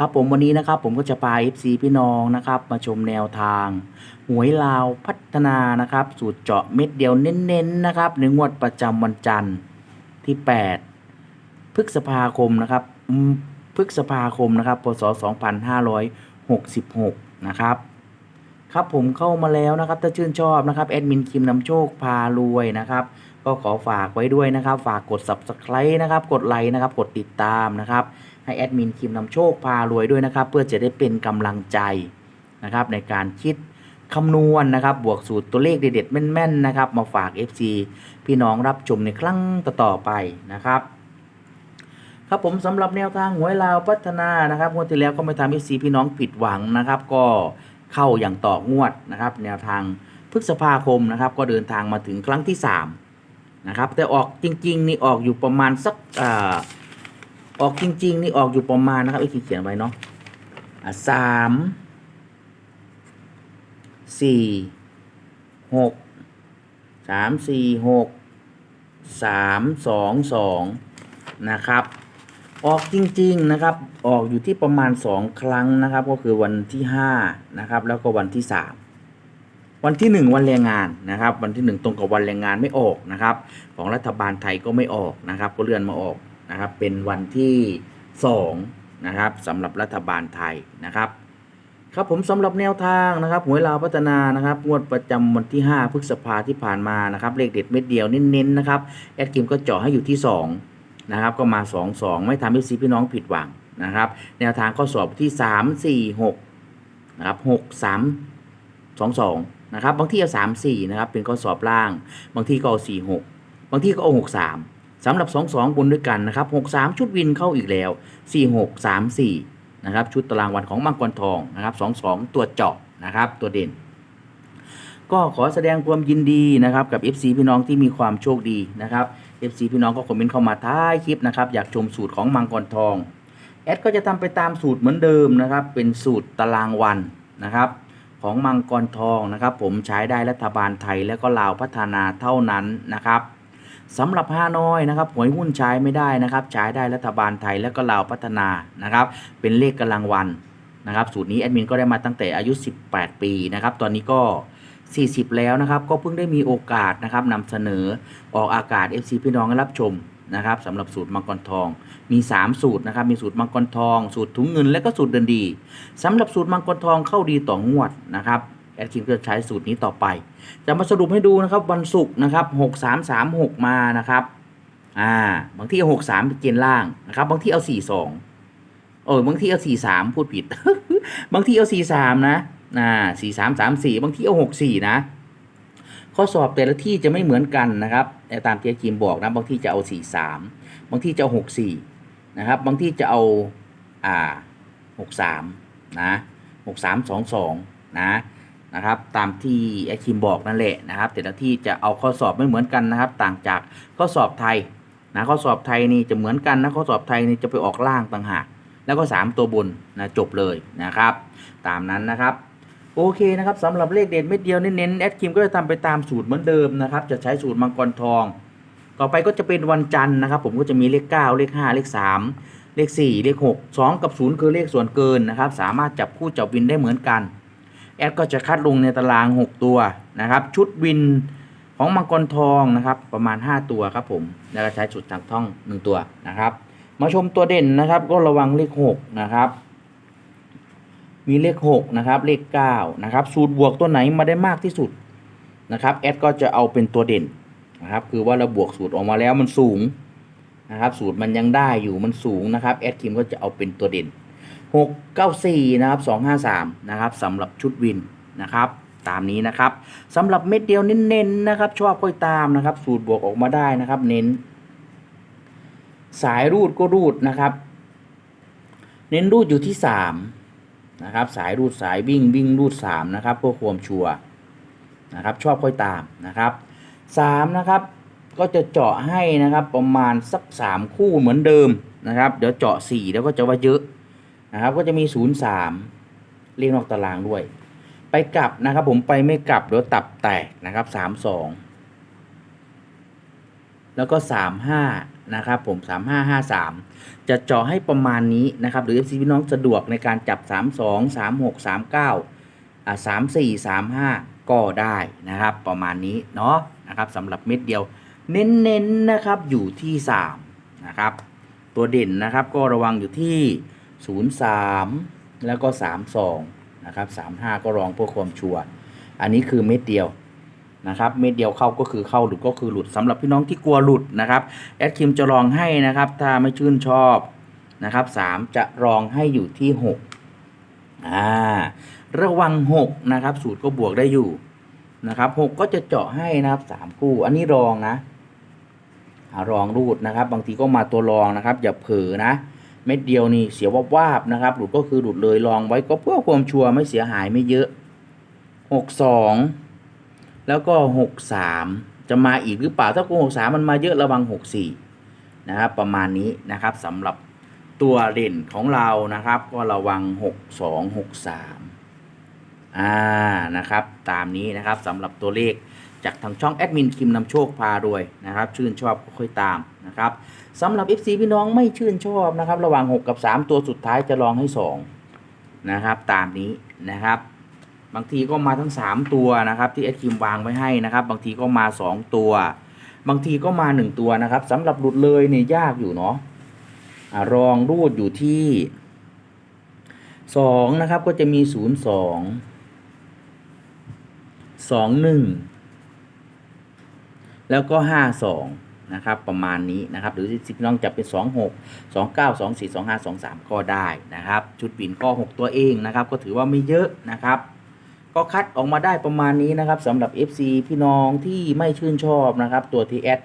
ครับผมวันนี้นะครับผมก็จะพา FC พี่น้องนะครับมาชมแนวทาง หวยลาวพัฒนานะครับ สูตรเจาะเม็ดเดียวเน้นๆนะครับในงวดประจำวันจันทร์ที่ 8 พฤษภาคมนะครับพฤษภาคมนะครับพศ 2566 นะครับครับผมเข้ามาแล้วนะครับ ถ้าชื่นชอบนะครับแอดมินคิมนำโชคพารวยนะครับ ก็ขอฝากไว้ด้วยนะครับ ฝากกด subscribe นะครับ กดไลค์นะครับ กดติดตามนะครับ ให้แอดมินคิมนำโชคพารวยด้วยนะครับ เพื่อจะได้เป็นกำลังใจนะครับ ในการคิดคำนวณนะครับ บวกสูตรตัวเลขเด็ดๆแม่นๆนะครับ มาฝาก FC พี่น้องรับชมในครั้งต่อๆไปนะครับครับผมสำหรับแนวทางหวยลาวพัฒนานะครับงวดที่แล้วก็ไม่ทำให้ซีพี่น้องผิดหวังนะครับ ก็เข้าอย่างต่องวดนะครับ แนวทางพฤษภาคมนะครับ ก็เดินทางมาถึงครั้งที่ 3 นะครับ แต่ออกจริง ๆ นี่ออกอยู่ประมาณสักอ่าออกจริง ๆ นี่ออกอยู่ประมาณนะครับไอ้ที่เขียนไว้เนาะสามสี่หกสามสี่หกสามสองสองนะครับ ออกจริง ๆ นะครับ ออกอยู่ที่ประมาณ2ครั้งนะครับ ก็คือวันที่5นะครับ แล้วก็วันที่3 วันที่ 1 วันแรงงานนะครับ วันที่ 1 ตรงกับวันแรงงานไม่ออกนะครับ ของรัฐบาลไทยก็ไม่ออกนะครับ ก็เลื่อนมาออกนะครับ เป็นวันที่2นะครับสำหรับรัฐบาลไทยนะครับครับผมสำหรับแนวทางนะครับหวยลาวพัฒนานะครับงวดประจำวันที่ 5 พฤษภาที่ผ่านมานะครับเลขเด็ดเม็ดเดียวเน้นๆนะครับแอดกิมก็เจาะให้อยู่ที่2นะครับก็มา 2 2 ไม่ทำให้ซีพี่น้องผิดหวังนะครับ แนวทางข้อสอบที่ 3 4 6นะครับ6 3 2 2นะครับบางที่เอา3 4นะครับเป็นข้อสอบล่าง บางที่ก็เอา4 6 บางที่ก็เอา6 3สำหรับ 2 2บนด้วยกันนะครับ6 3 ชุดวินเข้าอีกแล้ว 4 6 3 4นะครับชุดตารางวันของมังกรทองนะครับ2 2 ตัวเจาะนะครับตัวเด่น ก็ขอแสดงความยินดีนะครับกับ FC พี่น้องที่มีความโชคดีนะครับ FC พี่น้องก็คอมเมนต์เข้ามาท้ายคลิปนะครับอยากชมสูตรของมังกรทองแอดก็จะทำไปตามสูตรเหมือนเดิมนะครับ เป็นสูตรตารางวันนะครับ ของมังกรทองนะครับ ผมใช้ได้รัฐบาลไทยและก็ลาวพัฒนาเท่านั้นนะครับสำหรับฮานอยนะครับหวยหุ้นใช้ไม่ได้นะครับ ใช้ได้รัฐบาลไทยและก็ลาวพัฒนานะครับ เป็นเลขกำลังวันนะครับ สูตรนี้แอดมินก็ได้มาตั้งแต่อายุ 18 ปีนะครับ ตอนนี้ก็ 40 แล้วนะครับ ก็เพิ่งได้มีโอกาสนะครับนำเสนอออกอากาศ FC พี่น้องรับชม นะครับสำหรับสูตรมังกรทอง มี 3 สูตรนะครับ มีสูตรมังกรทอง สูตรถุงเงินและก็สูตรเดินดีสำหรับสูตรมังกรทองเข้าดีต่องวดนะครับแอดคิมก็จะใช้สูตรนี้ต่อไป จะมาสรุปให้ดูนะครับวันศุกร์นะครับ6336มานะครับอ่าบางที่เอา63เป็นเกณฑ์ล่างนะครับ บางที่เอา42เออบางที่เอา43พูดผิด บางที่เอา43นะอ่า4334บางที่เอา64นะ ข้อสอบแต่ละที่จะไม่เหมือนกันนะครับแต่ตามที่จิมบอกนะบางที่จะเอา43บางที่จะเอา64นะครับบางที่จะเอาอ่า63นะ6322นะนะครับตามที่ไอคิมบอกนั่นแหละนะครับ แต่ละที่จะเอาข้อสอบไม่เหมือนกันนะครับ ต่างจากข้อสอบไทยนะข้อสอบไทยนี่จะเหมือนกันนะข้อสอบไทยนี่จะไปออกล่างต่างหากแล้วก็ 3 ตัวบนนะจบเลยนะครับ ตามนั้นนะครับ โอเคนะครับสำหรับเลขเด่นเม็ดเดียวเน้นๆแอดคิมก็จะทำไปตามสูตรเหมือนเดิมนะครับ จะใช้สูตรมังกรทอง ต่อไปก็จะเป็นวันจันทร์นะครับ ผมก็จะมีเลข 9 เลข 5 เลข 3 เลข 4 เลข 6 2 กับ 0 คือเลขส่วนเกินนะครับ สามารถจับคู่จับวินได้เหมือนกัน แอดก็จะคัดลงในตาราง 6 ตัวนะครับ ชุดวินของมังกรทองนะครับประมาณ 5 ตัวครับผมแล้วก็ใช้สูตรทางท่อง 1 ตัวนะครับ มาชมตัวเด่นนะครับ ก็ระวังเลข6นะครับ มีเลข 6 นะครับ เลข 9 นะครับ สูตรบวกตัวไหนมาได้มากที่สุดนะครับแอดก็จะเอาเป็นตัวเด่นนะครับ คือว่าเราบวกสูตรออกมาแล้วมันสูงนะครับ สูตรมันยังได้อยู่มันสูงนะครับแอดคิมก็จะเอาเป็นตัวเด่น 6 9 4 นะครับ 253 นะครับสำหรับชุดวินนะครับตามนี้นะครับสำหรับเม็ดเดียวเน้นๆนะครับ ชอบค่อยตามนะครับ สูตรบวกออกมาได้นะครับ เน้น สายรูดก็รูดนะครับ เน้นรูดอยู่ที่สาม นะครับ สายรูดสายวิ่งวิ่งรูดสามนะครับเพื่อความชัวร์นะครับ ชอบค่อยตามนะครับสามนะครับ ก็จะเจาะให้นะครับประมาณสักสามคู่เหมือนเดิมนะครับ เดี๋ยวเจาะสี่แล้วก็จะว่าเยอะนะครับ ก็จะมีศูนย์สามเรียกนอกตารางด้วย ไปกลับนะครับ ผมไปไม่กลับเดี๋ยวตับแตกนะครับสามสองแล้วก็สามห้า นะครับผมสามห้าห้าสามจะเจาะให้ประมาณนี้นะครับ หรือ FC พี่น้องสะดวกในการจับสามสองสามหกสามเก้าอ่าสามสี่สามห้าก็ได้นะครับ ประมาณนี้เนาะนะครับสำหรับเม็ดเดียว เน้นๆนะครับอยู่ที่สามนะครับ ตัวเด่นนะครับก็ระวังอยู่ที่ศูนย์สามแล้วก็สามสองนะครับสามห้าก็รองเพื่อความชัวร์อันนี้คือเม็ดเดียว นะครับเม็ดเดียวเข้าก็คือเข้าหลุดก็คือหลุดสำหรับพี่น้องที่กลัวหลุดนะครับแอดคิมจะลองให้นะครับถ้าไม่ชื่นชอบนะครับสามจะรองให้อยู่ที่หกอ่าระวังหกนะครับสูตรก็บวกได้อยู่นะครับหกก็จะเจาะให้นะครับสามคู่ อันนี้รองนะรองรูดนะครับ บางทีก็มาตัวรองนะครับ อย่าเผลอนะเม็ดเดียวนี่เสียววาบๆนะครับ หลุดก็คือหลุดเลยลองไว้ก็เพื่อความชัวร์ไม่เสียหายไม่เยอะหกสอง แล้วก็หกสามจะมาอีกหรือเปล่า ถ้าโกหกสามมันมาเยอะระวังหกสี่นะครับ ประมาณนี้นะครับสำหรับตัวเด่นของเรานะครับ ก็ระวังหกสองหกสามอ่า นะครับ ตามนี้นะครับสำหรับตัวเลขจากทางช่องแอดมินคิมนำโชคพารวยนะครับ ชื่นชอบก็ค่อยตามนะครับสำหรับ FC พี่น้องไม่ชื่นชอบนะครับ ระหว่าง 6 กับ 3 ตัวสุดท้ายจะลองให้ 2 นะครับ ตามนี้นะครับ บางทีก็มาทั้ง 3 ตัวนะครับที่แอดคิมวางไว้ให้นะครับ บางทีก็มา 2 ตัว บางทีก็มา 1 ตัวนะครับสำหรับหลุดเลยเนี่ยยากอยู่เนาะอ่ารองรูดอยู่ที่ 2 นะครับก็จะมี 0 2 2 1 แล้วก็ 52 นะครับประมาณนี้นะครับ หรือสิน้องจะเป็น 26 29 24 25 23 ก็ได้นะครับ ชุดปิ่นก็ 6 ตัวเองนะครับ ก็ถือว่าไม่เยอะนะครับ ก็คัดออกมาได้ประมาณนี้นะครับสำหรับ FC พี่น้องที่ไม่ชื่นชอบนะครับ ตัว TS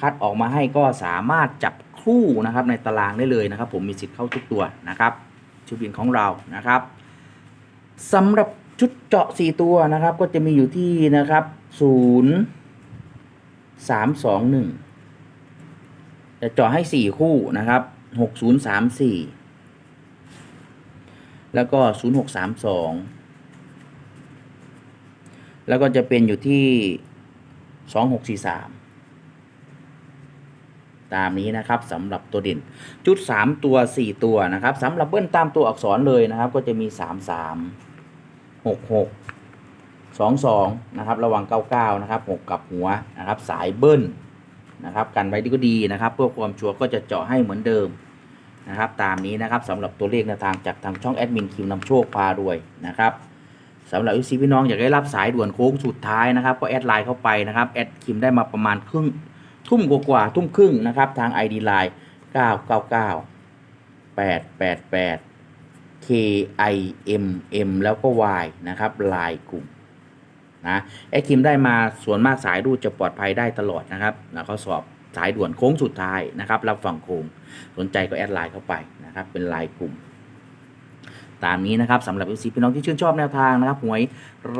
คัดออกมาให้ก็สามารถจับคู่นะครับในตารางได้เลยนะครับ ผมมีสิทธิ์เข้าทุกตัวนะครับชุดบินของเรานะครับสำหรับชุดเจาะ 4 ตัวนะครับ ก็จะมีอยู่ที่นะครับ0 3 2 1จะเจาะให้ 4 คู่นะครับ6034 แล้วก็ 0632 แล้วก็จะเป็นอยู่ที่สองหกสี่สามตามนี้นะครับสำหรับตัวเด่นจุดสามตัวสี่ตัวนะครับสำหรับเบิ้ลตามตัวอักษรเลยนะครับ ก็จะมีสามสามหกหกสองสองนะครับระวังเก้าเก้านะครับหกกับหัวนะครับ สายเบิ้ลนะครับ กันไว้ดีก็ดีนะครับ เพื่อความชัวร์ก็จะเจาะให้เหมือนเดิมนะครับ ตามนี้นะครับสำหรับตัวเลขแนวทางจากทางช่องแอดมินคิมนำโชคพารวยนะครับ สำหรับวิซีพี่น้องอยากได้รับสายด่วนโค้งสุดท้ายนะครับก็แอดไลน์เข้าไปนะครับแอดคิมได้มาประมาณครึ่งทุ่มกว่าทุ่มครึ่งนะครับทาง ID Line 999 888 K I M M แล้วก็ Y นะครับไลน์กลุ่มนะแอดคิมได้มาส่วนมากสายรูดจะปลอดภัยได้ตลอดนะครับแล้วเขาสอบสายด่วนโค้งสุดท้ายนะครับรับฝั่งโค้งสนใจก็แอดไลน์เข้าไปนะครับเป็นไลน์กลุ่ม ตามนี้นะครับสำหรับ FC พี่น้องที่ชื่นชอบแนวทางนะครับหวย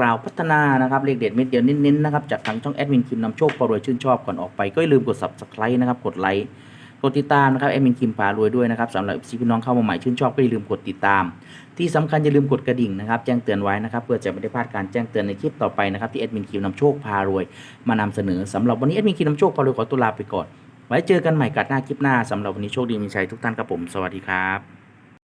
ราวพัฒนานะครับเลขเด็ดเม็ดเดียวเน้นๆนะครับจากทางช่องแอดมินคิมนำโชคพารวยชื่นชอบก่อนออกไปก็อย่าลืมกด subscribe นะครับกดไลค์กดติดตามนะครับแอดมินคิมพารวยด้วยนะครับสำหรับพี่น้องเข้ามาใหม่ชื่นชอบก็อย่าลืมกดติดตาม ที่สำคัญอย่าลืมกดกระดิ่งนะครับแจ้งเตือนไว้นะครับเพื่อจะไม่ได้พลาดการแจ้งเตือนในคลิปต่อไปนะครับที่แอดมินคิวนำโชคพารวย มานำเสนอสำหรับวันนี้แอดมินคิวนำโชคพารวยขอตัวลาไปก่อน ไว้เจอกันใหม่กัดหน้าคลิปหน้าสำหรับวันนี้โชคดีมีชัยทุกท่านครับผม สวัสดีครับ